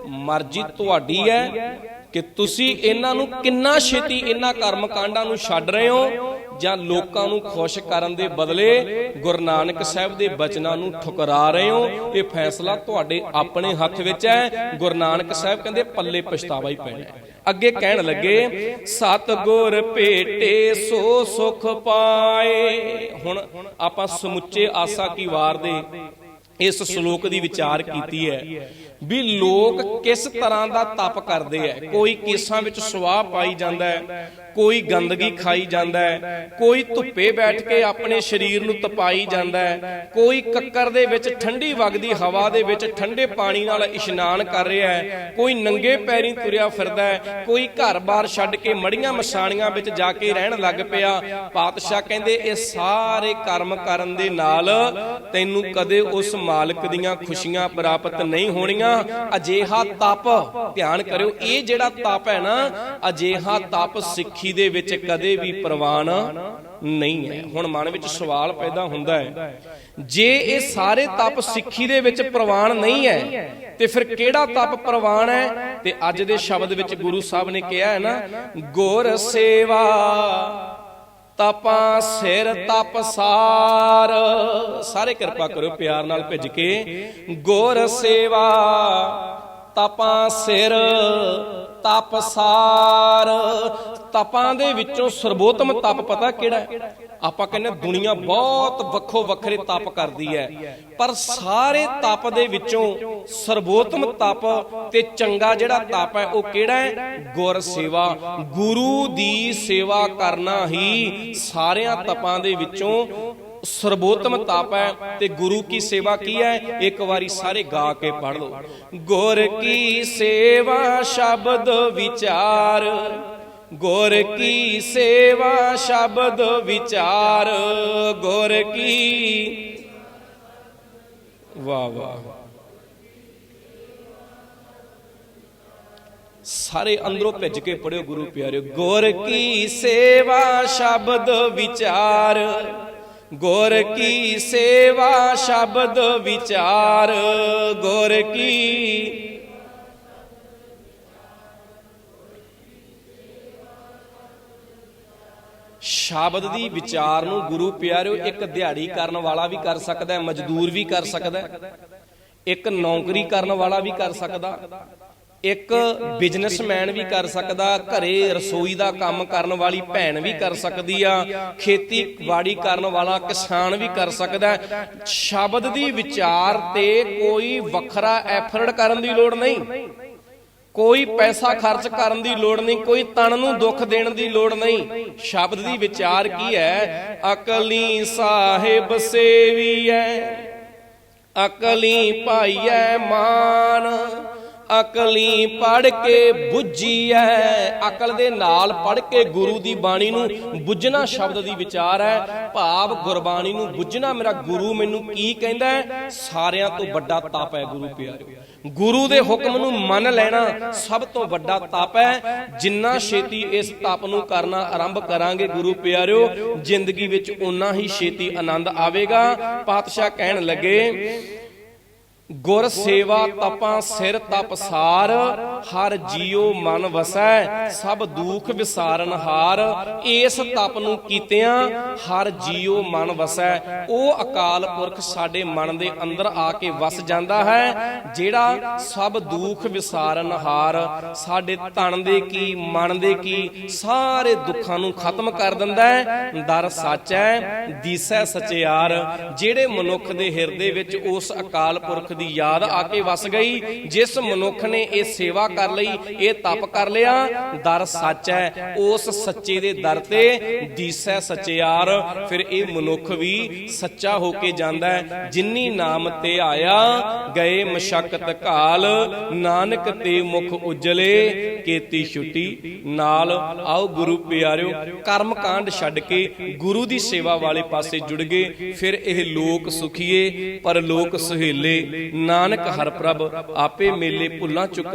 ਮਰਜ਼ੀ ਤੁਹਾਡੀ ਹੈ। ਕਿ ਤੁਸੀਂ ਇਹਨਾਂ ਨੂੰ ਕਿੰਨਾ ਛੇਤੀ ਇਹਨਾਂ ਕਰਮ ਕਾਂਡਾਂ ਨੂੰ ਛੱਡ ਰਹੇ ਹੋ ਜਾਂ ਲੋਕਾਂ ਨੂੰ ਖੁਸ਼ ਕਰਨ ਦੇ ਬਦਲੇ ਗੁਰੂ ਨਾਨਕ ਸਾਹਿਬ ਦੇ ਬਚਨਾਂ ਨੂੰ ਠੁਕਰਾ ਰਹੇ ਹੋ? ਇਹ ਫੈਸਲਾ ਤੁਹਾਡੇ ਆਪਣੇ ਹੱਥ ਵਿੱਚ ਹੈ। ਗੁਰੂ ਨਾਨਕ ਸਾਹਿਬ ਕਹਿੰਦੇ ਪੱਲੇ ਪਛਤਾਵਾ ਹੀ ਪੈਣਾ ਹੈ। ਅੱਗੇ ਕਹਿਣ ਲੱਗੇ ਸਤ ਗੁਰ ਭੇਟੇ ਸੋ ਸੁਖ ਪਾਏ। ਹੁਣ ਆਪਾਂ ਸਮੁੱਚੇ ਆਸਾ ਕੀ ਵਾਰ ਦੇ ਇਸ ਸ਼ਲੋਕ ਦੀ ਵਿਚਾਰ ਕੀਤੀ ਹੈ। ਵੀ ਲੋਕ ਕਿਸ ਤਰ੍ਹਾਂ ਦਾ ਤਪ ਕਰਦੇ ਐ। ਕੋਈ ਕੇਸਾਂ ਵਿੱਚ ਸਵਾਹ ਪਾਈ ਜਾਂਦਾ ਹੈ ਕੋਈ ਗੰਦਗੀ ਖਾਈ ਜਾਂਦਾ ਹੈ ਕੋਈ ਧੁੱਪੇ ਬੈਠ ਕੇ ਆਪਣੇ ਸਰੀਰ ਨੂੰ ਤਪਾਈ ਜਾਂਦਾ ਹੈ ਕੋਈ ਕੱਕਰ ਦੇ ਵਿੱਚ ਠੰਡੀ ਵਗਦੀ ਹਵਾ ਦੇ ਵਿੱਚ ਠੰਡੇ ਪਾਣੀ ਨਾਲ ਇਸ਼ਨਾਨ ਕਰ ਰਿਹਾ ਹੈ ਕੋਈ ਨੰਗੇ ਪੈਰੀਂ ਤੁਰਿਆ ਫਿਰਦਾ ਹੈ ਕੋਈ ਘਰ-ਬਾਰ ਛੱਡ ਕੇ ਮੜੀਆਂ ਮਸਾਣੀਆਂ ਵਿੱਚ ਜਾ ਕੇ ਰਹਿਣ ਲੱਗ ਪਿਆ। ਪਾਤਸ਼ਾਹ ਕਹਿੰਦੇ, ਇਹ ਸਾਰੇ ਕਰਮ ਕਰਨ ਦੇ ਨਾਲ ਤੈਨੂੰ ਕਦੇ ਉਸ ਮਾਲਕ ਦੀਆਂ ਖੁਸ਼ੀਆਂ ਪ੍ਰਾਪਤ ਨਹੀਂ ਹੋਣੀਆਂ ਅਜੇਹਾ ਤਪ, ਧਿਆਨ ਕਰਿਓ, ਇਹ ਜਿਹੜਾ ਤਪ ਹੈ ਨਾ, ਅਜੇਹਾ ਤਪ ਸਿੱਖੀ ਦੇ ਵਿੱਚ ਕਦੇ ਵੀ ਪ੍ਰਵਾਨ ਨਹੀਂ ਹੈ। ਹੁਣ ਮਨ ਵਿੱਚ ਸਵਾਲ ਪੈਦਾ ਹੁੰਦਾ ਹੈ, ਜੇ ਇਹ ਸਾਰੇ ਤਪ ਸਿੱਖੀ ਦੇ ਵਿੱਚ ਪ੍ਰਵਾਨ ਨਹੀਂ ਹੈ, ਤੇ ਫਿਰ ਕਿਹੜਾ ਤਪ ਪ੍ਰਵਾਨ ਹੈ? ਤੇ ਅੱਜ ਦੇ ਸ਼ਬਦ ਵਿੱਚ ਗੁਰੂ ਸਾਹਿਬ ਨੇ ਕਿਹਾ ਹੈ ਨਾ, ਗੁਰ ਸੇਵਾ ਤਪਾਂ ਸਿਰ ਤਪਸਾਰ। ਸਾਰੇ ਕਿਰਪਾ ਕਰੋ ਪਿਆਰ ਨਾਲ ਭਿੱਜ ਕੇ। ਗੁਰ ਸੇਵਾ। ਤਪਾਂ ਸਿਰ ਤਪਸਾਰ। ਤਪਾਂ ਦੇ ਵਿੱਚੋਂ ਸਰਬੋਤਮ ਤਪ ਪਤਾ ਕਿਹੜਾ ਹੈ? ਆਪਾਂ ਕਹਿੰਦੇ ਦੁਨੀਆ ਬਹੁਤ ਵੱਖੋ ਵੱਖਰੇ ਤਪ ਕਰਦੀ ਹੈ। ਪਰ ਸਾਰੇ ਤਪ ਦੇ ਵਿੱਚੋਂ ਸਰਬੋਤਮ ਤਪ ਤੇ ਚੰਗਾ ਜਿਹੜਾ ਤਪ ਹੈ, ਉਹ ਕਿਹੜਾ ਹੈ? ਗੁਰ ਸੇਵਾ। ਗੁਰੂ ਦੀ ਸੇਵਾ ਕਰਨਾ ਹੀ ਸਾਰਿਆਂ ਤਪਾਂ ਦੇ ਵਿੱਚੋਂ ਸਰਬੋਤਮ ਤਪ ਹੈ ਤੇ ਗੁਰੂ ਕੀ ਸੇਵਾ ਕੀ ਹੈ? ਇੱਕ ਵਾਰੀ ਸਾਰੇ ਗਾ ਕੇ ਪੜ੍ਹ ਲਓ। ਗੁਰ ਕੀ ਸੇਵਾ ਸ਼ਬਦ ਵਿਚਾਰ। ਗੁਰ ਕੀ ਸੇਵਾ ਸ਼ਬਦ ਵਿਚਾਰ ਗੁਰ ਕੀ ਵਾਹ ਵਾਹ ਸਾਰੇ ਅੰਦਰੋਂ ਭਿੱਜ ਕੇ ਪੜਿਓ ਗੁਰੂ ਪਿਆਰਿਓ ਗੁਰ ਕੀ ਸੇਵਾ ਸ਼ਬਦ ਵਿਚਾਰ ਗੁਰ ਕੀ ਸੇਵਾ ਸ਼ਬਦ ਵਿਚਾਰ ਗੁਰ ਕੀ ਸ਼ਬਦ ਦੀ ਵਿਚਾਰ ਨੂੰ ਗੁਰੂ ਪਿਆਰਿਓ, ਇੱਕ ਦਿਹਾੜੀ ਕਰਨ ਵਾਲਾ ਵੀ ਕਰ ਸਕਦਾ ਹੈ, ਮਜ਼ਦੂਰ ਵੀ ਕਰ ਸਕਦਾ ਹੈ, ਇੱਕ ਨੌਕਰੀ ਕਰਨ ਵਾਲਾ ਵੀ ਕਰ ਸਕਦਾ, ਇੱਕ ਬਿਜ਼ਨਸਮੈਨ ਵੀ ਕਰ ਸਕਦਾ, ਘਰੇ ਰਸੋਈ ਦਾ ਕੰਮ ਕਰਨ ਵਾਲੀ ਭੈਣ ਵੀ ਕਰ ਸਕਦੀ ਆ, ਖੇਤੀਬਾੜੀ ਕਰਨ ਵਾਲਾ ਕਿਸਾਨ ਵੀ ਕਰ ਸਕਦਾ ਸ਼ਬਦ ਦੀ ਵਿਚਾਰ ਤੇ ਕੋਈ ਵੱਖਰਾ ਐਫਰਟ ਕਰਨ ਦੀ ਲੋੜ ਨਹੀਂ। ਕੋਈ ਪੈਸਾ ਖਰਚ ਕਰਨ ਦੀ ਲੋੜ ਨਹੀਂ ਕੋਈ ਤਨ ਨੂੰ ਦੁੱਖ ਦੇਣ ਦੀ ਲੋੜ ਨਹੀਂ। ਸ਼ਬਦ ਦੀ ਵਿਚਾਰ ਕੀ ਹੈ? ਅਕਲੀ ਸਾਹਿਬ ਸੇਵੀਐ ਅਕਲੀ ਭਾਈਐ ਮਾਨ। ਅਕਲੀ ਪੜ ਕੇ ਬੁੱਝੀਐ ਅਕਲ ਦੇ ਨਾਲ ਪੜ ਕੇ ਗੁਰੂ ਦੀ ਬਾਣੀ ਨੂੰ ਬੁੱਝਣਾ ਸ਼ਬਦ ਦੀ ਵਿਚਾਰ ਹੈ। ਭਾਵ ਗੁਰਬਾਣੀ ਨੂੰ ਬੁੱਝਣਾ ਮੇਰਾ ਗੁਰੂ ਮੈਨੂੰ ਕੀ ਕਹਿੰਦਾ ਸਾਰਿਆਂ ਤੋਂ ਵੱਡਾ ਤਪ ਹੈ ਗੁਰੂ ਪਿਆਰਿਓ। ਗੁਰੂ ਦੇ ਹੁਕਮ ਨੂੰ ਮੰਨ ਲੈਣਾ ਸਭ ਤੋਂ ਵੱਡਾ ਤਪ ਹੈ। ਜਿੰਨਾ ਛੇਤੀ ਇਸ ਤਪ ਨੂੰ ਕਰਨਾ ਆਰੰਭ ਕਰਾਂਗੇ ਗੁਰੂ ਪਿਆਰਿਓ, ਜ਼ਿੰਦਗੀ ਵਿੱਚ ਉਨਾ ਹੀ ਛੇਤੀ ਆਨੰਦ ਆਵੇਗਾ। ਪਾਤਸ਼ਾਹ ਕਹਿਣ ਲੱਗੇ ਗੁਰ ਸੇਵਾ ਤਪਾਂ ਸਿਰ ਤਪਸਾਰ, ਹਰ ਜੀਉ ਮਨ ਵਸੈ, ਸਭ ਦੁਖ ਵਿਸਾਰਨ ਹਾਰ। ਇਸ ਤਪ ਨੂੰ ਕੀਤਿਆਂ ਹਰ ਜੀਉ ਮਨ ਵਸੈ। ਉਹ ਅਕਾਲ ਪੁਰਖ ਸਾਡੇ ਮਨ ਦੇ ਅੰਦਰ ਆ ਕੇ ਵਸ ਜਾਂਦਾ ਹੈ, ਜਿਹੜਾ ਸਭ ਦੁਖ ਵਿਸਾਰਨ ਹਾਰ। ਸਾਡੇ ਤਨ ਦੇ ਕੀ, ਮਨ ਦੇ ਕੀ, ਸਾਰੇ ਦੁੱਖਾਂ ਨੂੰ ਖਤਮ ਕਰ ਦਿੰਦਾ ਹੈ। ਦਰ ਸੱਚ ਹੈ, ਦੀਸੈ ਸਚਿਆਰ। ਜਿਹੜੇ ਮਨੁੱਖ ਦੇ ਹਿਰਦੇ ਵਿੱਚ ਉਸ ਅਕਾਲ ਪੁਰਖ ਦੀ ਯਾਦ ਆ ਕੇ ਵਸ ਗਈ। ਜਿਸ ਮਨੁੱਖ ਨੇ ਇਹ ਸੇਵਾ ਕਰ ਲਈ, ਇਹ ਤਪ ਕਰ ਲਿਆ, ਦਰ ਸੱਚ ਹੈ। ਉਸ ਸੱਚੇ ਦੇ ਦਰ ਤੇ ਦੀਸੈ ਸਚਿਆਰ ਫਿਰ ਇਹ ਮਨੁੱਖ ਵੀ ਸੱਚਾ ਹੋ ਕੇ ਜਾਂਦਾ ਹੈ। ਜਿਨੀ ਨਾਮ ਤੇ ਆਇਆ, ਗਏ ਮਸ਼ਕਤ ਘਾਲ ਨਾਨਕ ਤੇ ਮੁਖ ਉਜਲੇ, ਕੀਤੀ ਛੁੱਟੀ ਨਾਲ। ਆਓ ਗੁਰੂ ਪਿਆਰਿਓ, ਕਰਮ ਕਾਂਡ ਛੱਡ ਕੇ ਗੁਰੂ ਦੀ ਸੇਵਾ ਵਾਲੇ ਪਾਸੇ ਜੁੜ ਗਏ। ਫਿਰ ਇਹ ਲੋਕ ਸੁਖੀਏ ਪਰ ਲੋਕ ਸੁਹੇਲੇ। ਨਾਨਕ ਹਰ ਪ੍ਰਭ ਆਪੇ ਮੇਲੇ ਭੁੱਲਾਂ ਚੁੱਕਾ